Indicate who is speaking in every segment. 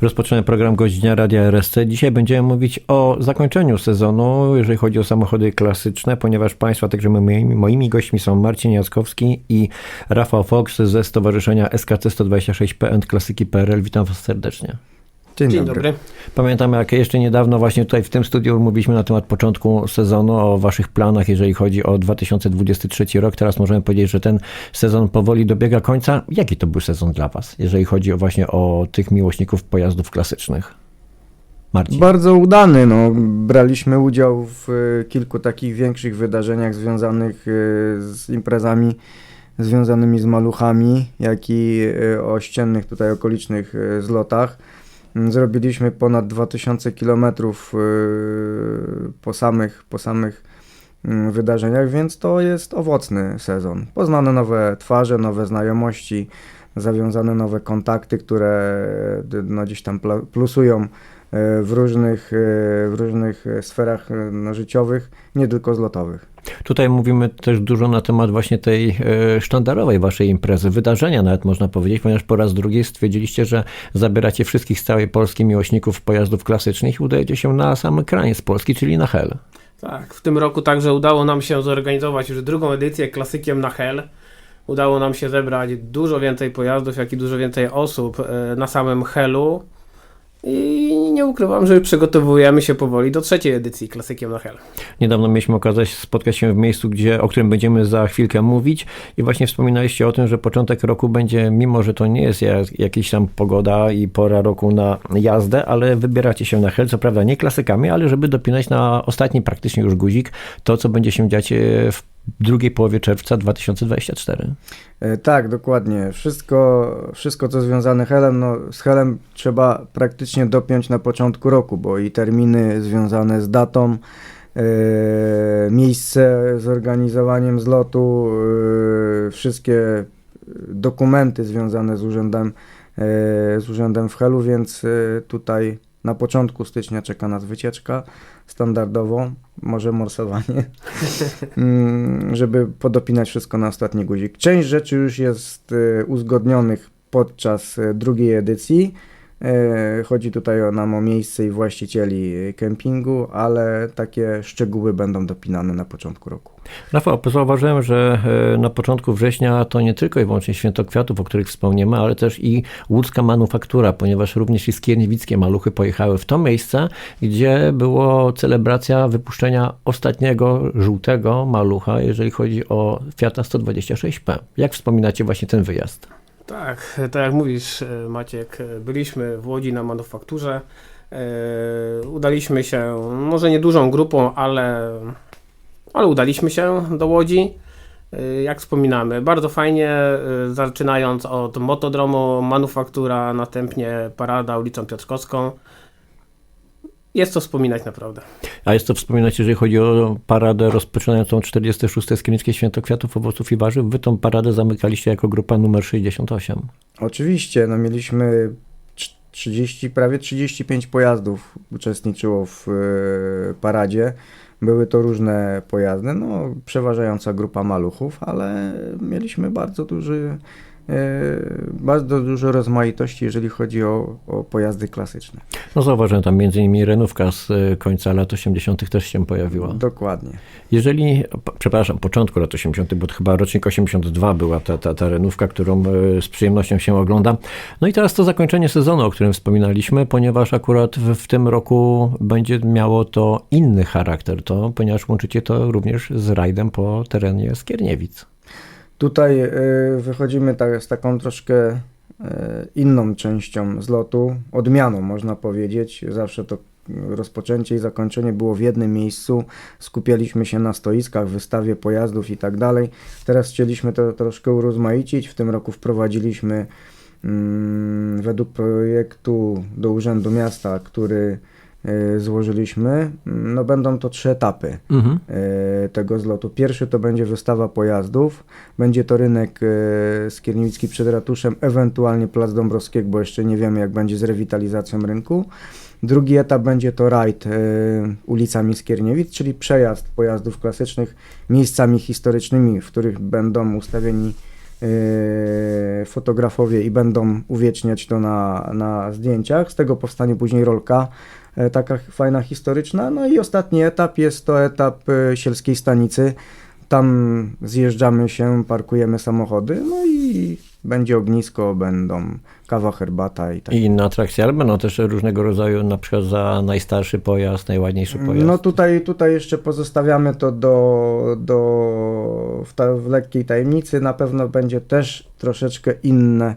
Speaker 1: Rozpoczynamy program Godzina Radia RSC. Dzisiaj będziemy mówić o zakończeniu sezonu, jeżeli chodzi o samochody klasyczne, ponieważ Państwa, także moimi, moimi gośćmi są Marcin Jackowski i Rafał Fox ze Stowarzyszenia SKC 126P Klasyki PRL. Witam Was serdecznie.
Speaker 2: Dzień, Dzień dobry. dobry.
Speaker 1: Pamiętam, jak jeszcze niedawno właśnie tutaj w tym studiu mówiliśmy na temat początku sezonu, o waszych planach, jeżeli chodzi o 2023 rok. Teraz możemy powiedzieć, że ten sezon powoli dobiega końca. Jaki to był sezon dla was, jeżeli chodzi o właśnie o tych miłośników pojazdów klasycznych?
Speaker 2: Marcin. Bardzo udany. No. Braliśmy udział w e, kilku takich większych wydarzeniach związanych e, z imprezami związanymi z maluchami, jak i e, ościennych tutaj okolicznych zlotach. Mm, zrobiliśmy ponad 2000 km y, po samych, po samych mm, wydarzeniach, więc to jest owocny sezon. Poznane nowe twarze, nowe znajomości, zawiązane nowe kontakty, które y, no, gdzieś tam plusują w różnych, w różnych sferach no, życiowych, nie tylko zlotowych.
Speaker 1: Tutaj mówimy też dużo na temat właśnie tej e, sztandarowej waszej imprezy, wydarzenia nawet można powiedzieć, ponieważ po raz drugi stwierdziliście, że zabieracie wszystkich z całej Polski miłośników pojazdów klasycznych i udajecie się na sam kraniec Polski, czyli na Hel.
Speaker 3: Tak, w tym roku także udało nam się zorganizować już drugą edycję klasykiem na Hel. Udało nam się zebrać dużo więcej pojazdów, jak i dużo więcej osób e, na samym Helu. I nie ukrywam, że przygotowujemy się powoli do trzeciej edycji Klasykiem na Hell.
Speaker 1: Niedawno mieliśmy okazję spotkać się w miejscu, gdzie, o którym będziemy za chwilkę mówić i właśnie wspominaliście o tym, że początek roku będzie, mimo że to nie jest jak, jakiś tam pogoda i pora roku na jazdę, ale wybieracie się na Hell, co prawda nie klasykami, ale żeby dopinać na ostatni praktycznie już guzik to, co będzie się dziać e, w drugiej połowie czerwca 2024.
Speaker 2: E, tak, dokładnie. Wszystko, wszystko co związane Helem, no, z Helem trzeba praktycznie dopiąć na początku roku, bo i terminy związane z datą, e, miejsce z organizowaniem zlotu, e, wszystkie dokumenty związane z urzędem, e, z urzędem w Helu, więc tutaj na początku stycznia czeka nas wycieczka standardowo, może morsowanie, mm, żeby podopinać wszystko na ostatni guzik. Część rzeczy już jest e, uzgodnionych podczas e, drugiej edycji. E, chodzi tutaj o nam o miejsce i właścicieli kempingu, ale takie szczegóły będą dopinane na początku roku.
Speaker 1: Rafał, zauważyłem, że e, na początku września to nie tylko i wyłącznie Święto Kwiatów, o których wspomniemy, ale też i łódzka manufaktura, ponieważ również i skierniewickie maluchy pojechały w to miejsce, gdzie było celebracja wypuszczenia ostatniego żółtego malucha, jeżeli chodzi o Fiata 126P. Jak wspominacie właśnie ten wyjazd?
Speaker 3: Tak, tak jak mówisz e, Maciek, e, byliśmy w Łodzi na manufakturze. Udaliśmy się, może nie dużą grupą, ale ale udaliśmy się do Łodzi. Jak wspominamy, bardzo fajnie, zaczynając od motodromu, manufaktura, następnie parada ulicą Piotrkowską. Jest to wspominać naprawdę.
Speaker 1: A jest to wspominać, jeżeli chodzi o paradę rozpoczynającą 46. Skiernickie Święto Kwiatów, Owoców i Warzyw. Wy tą paradę zamykaliście jako grupa numer 68.
Speaker 2: Oczywiście, no mieliśmy 30, prawie 35 pojazdów uczestniczyło w y, paradzie. Były to różne pojazdy, no przeważająca grupa maluchów, ale mieliśmy bardzo duży E, bardzo dużo rozmaitości, jeżeli chodzi o, o pojazdy klasyczne.
Speaker 1: No zauważyłem, tam między innymi renówka z e, końca lat 80. też się pojawiła.
Speaker 2: Dokładnie.
Speaker 1: Jeżeli, przepraszam, początku lat 80., bo chyba rocznik 82 była ta, ta, ta renówka, którą e, z przyjemnością się ogląda. No i teraz to zakończenie sezonu, o którym wspominaliśmy, ponieważ akurat w, w tym roku będzie miało to inny charakter, to, ponieważ łączycie to również z rajdem po terenie Skierniewic.
Speaker 2: Tutaj y, wychodzimy tak, z taką troszkę y, inną częścią zlotu, odmianą można powiedzieć. Zawsze to rozpoczęcie i zakończenie było w jednym miejscu. Skupialiśmy się na stoiskach, wystawie pojazdów i tak dalej. Teraz chcieliśmy to troszkę urozmaicić. W tym roku wprowadziliśmy mm, według projektu do Urzędu Miasta, który złożyliśmy, no będą to trzy etapy mhm. E, tego zlotu. Pierwszy to będzie wystawa pojazdów, będzie to rynek Skierniewicki przed ratuszem, ewentualnie Plac Dąbrowskiego, bo jeszcze nie wiemy jak będzie z rewitalizacją rynku. Drugi etap będzie to rajd ulicami Skierniewic, czyli przejazd pojazdów klasycznych miejscami historycznymi, w których będą ustawieni yy, fotografowie i będą uwieczniać to na, na zdjęciach. Z tego powstanie później rolka, taka fajna historyczna. No i ostatni etap jest to etap e, Sielskiej Stanicy. Tam zjeżdżamy się, parkujemy samochody, no i będzie ognisko, będą kawa, herbata i tak.
Speaker 1: I inne atrakcje, ale będą też różnego rodzaju, na przykład za najstarszy pojazd, najładniejszy pojazd.
Speaker 2: No tutaj, tutaj jeszcze pozostawiamy to do, do w, ta, w lekkiej tajemnicy. Na pewno będzie też troszeczkę inne,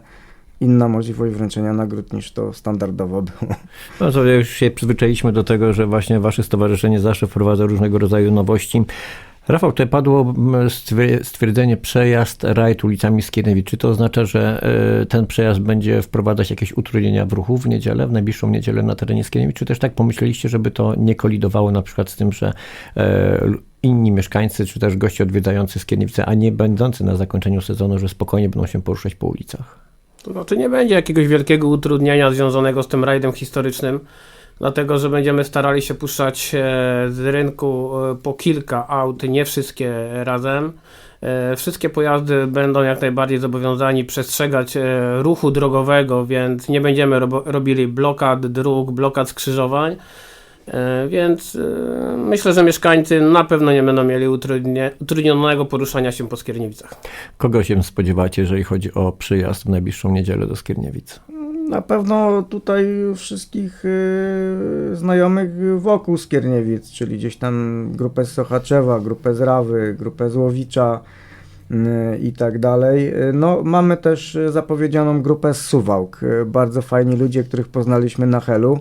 Speaker 2: inna możliwość wręczenia nagród niż to standardowo było.
Speaker 1: No to już się przyzwyczailiśmy do tego, że właśnie wasze stowarzyszenie zawsze wprowadza różnego rodzaju nowości. Rafał, tutaj padło mm, stwier- stwierdzenie przejazd, rajd ulicami Skierniewic. Czy to oznacza, że e, ten przejazd będzie wprowadzać jakieś utrudnienia w ruchu w niedzielę, w najbliższą niedzielę na terenie Skierniewic? Czy też tak pomyśleliście, żeby to nie kolidowało na przykład z tym, że e, inni mieszkańcy, czy też goście odwiedzający Skierniewice, a nie będący na zakończeniu sezonu, że spokojnie będą się poruszać po ulicach?
Speaker 3: To znaczy nie będzie jakiegoś wielkiego utrudnienia związanego z tym rajdem historycznym, dlatego że będziemy starali się puszczać e, z rynku e, po kilka aut, nie wszystkie razem. E, Wszystkie pojazdy będą jak najbardziej zobowiązani przestrzegać ruchu drogowego, więc nie będziemy robo- robili blokad dróg, blokad skrzyżowań. E, Więc e, myślę, że mieszkańcy na pewno nie będą mieli utrudnionego poruszania się po Skierniewicach.
Speaker 1: Kogo się spodziewacie, jeżeli chodzi o przyjazd w najbliższą niedzielę do Skierniewic?
Speaker 2: Na pewno tutaj wszystkich y, znajomych wokół Skierniewic, czyli gdzieś tam grupę z Sochaczewa, grupę z Rawy, grupę z Łowicza y, i tak dalej. No, mamy też zapowiedzianą grupę z Suwałk. Bardzo fajni ludzie, których poznaliśmy na Helu.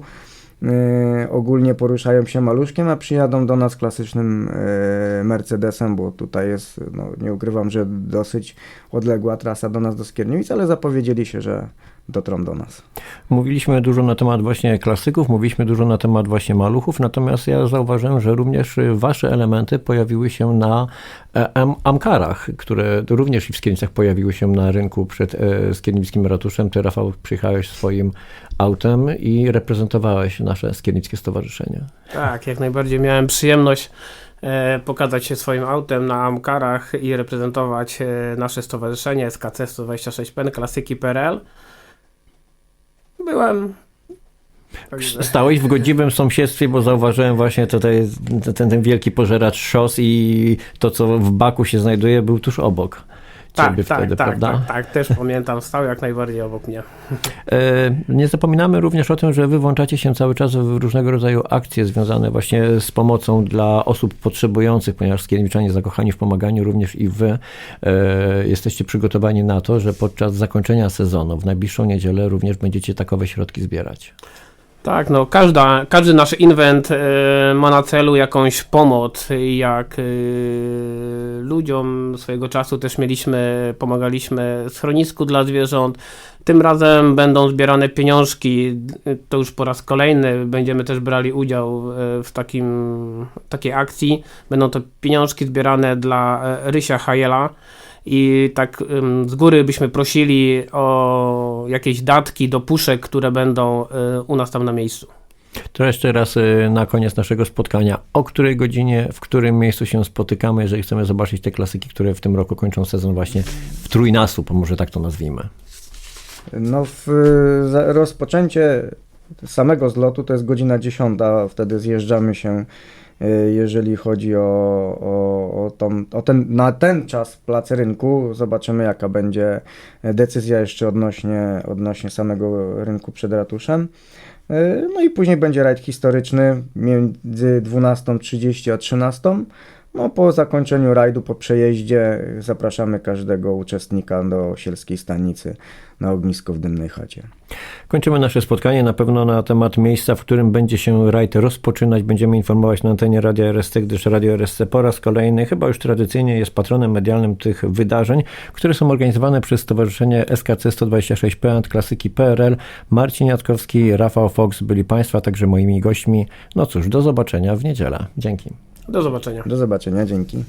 Speaker 2: Y, ogólnie poruszają się maluszkiem, a przyjadą do nas klasycznym y, Mercedesem, bo tutaj jest, no, nie ukrywam, że dosyć odległa trasa do nas do Skierniewic, ale zapowiedzieli się, że dotrą do nas.
Speaker 1: Mówiliśmy dużo na temat właśnie klasyków, mówiliśmy dużo na temat właśnie maluchów, natomiast ja zauważyłem, że również wasze elementy pojawiły się na e, am Amkarach, które również i w Skierniewicach pojawiły się na rynku przed e, Ratuszem. Ty, Rafał, przyjechałeś swoim autem i reprezentowałeś nasze Skierniewskie Stowarzyszenie.
Speaker 3: Tak, jak najbardziej miałem przyjemność e, pokazać się swoim autem na Amkarach i reprezentować e, nasze stowarzyszenie SKC 126 PEN Klasyki PRL. Byłem.
Speaker 1: Stałeś w godziwym sąsiedztwie, bo zauważyłem właśnie tutaj ten, ten wielki pożeracz szos i to, co w baku się znajduje, był tuż obok.
Speaker 3: Tak,
Speaker 1: ciebie
Speaker 3: tak,
Speaker 1: wtedy,
Speaker 3: tak,
Speaker 1: prawda?
Speaker 3: tak, tak, też pamiętam, stał jak najbardziej obok mnie.
Speaker 1: E, Nie zapominamy również o tym, że wy włączacie się cały czas w różnego rodzaju akcje związane właśnie z pomocą dla osób potrzebujących, ponieważ skierniewiczanie zakochani w pomaganiu, również i wy e, jesteście przygotowani na to, że podczas zakończenia sezonu w najbliższą niedzielę również będziecie takowe środki zbierać.
Speaker 3: Tak, no każda, każdy nasz inwent e, ma na celu jakąś pomoc, jak e, ludziom swojego czasu też mieliśmy, pomagaliśmy schronisku dla zwierząt. Tym razem będą zbierane pieniążki, to już po raz kolejny będziemy też brali udział e, w takim, takiej akcji. Będą to pieniążki zbierane dla Rysia Hajela. I tak z góry byśmy prosili o jakieś datki do puszek, które będą y, u nas tam na miejscu.
Speaker 1: To jeszcze raz e, na koniec naszego spotkania. O której godzinie, w którym miejscu się spotykamy, jeżeli chcemy zobaczyć te klasyki, które w tym roku kończą sezon właśnie w trójnasób, może tak to nazwijmy.
Speaker 2: No, w, rozpoczęcie samego zlotu to jest godzina 10, wtedy zjeżdżamy się, y, jeżeli chodzi o, o, o, tą, o ten, na ten czas plac rynku. Zobaczymy, jaka będzie decyzja jeszcze odnośnie, odnośnie samego rynku przed ratuszem. Y, No i później będzie rajd historyczny między 12.30 a 13.00. No, po zakończeniu rajdu, po przejeździe zapraszamy każdego uczestnika do sielskiej stanicy na ognisko w dymnej chacie.
Speaker 1: Kończymy nasze spotkanie. Na pewno na temat miejsca, w którym będzie się rajd rozpoczynać, będziemy informować na antenie Radia RSC, gdyż Radio RSC po raz kolejny, chyba już tradycyjnie, jest patronem medialnym tych wydarzeń, które są organizowane przez Stowarzyszenie SKC 126 P Klasyki PRL. Marcin Jackowski, Rafał Fox byli Państwa także moimi gośćmi. No cóż, do zobaczenia w niedzielę. Dzięki.
Speaker 3: Do zobaczenia.
Speaker 2: Do zobaczenia, dzięki.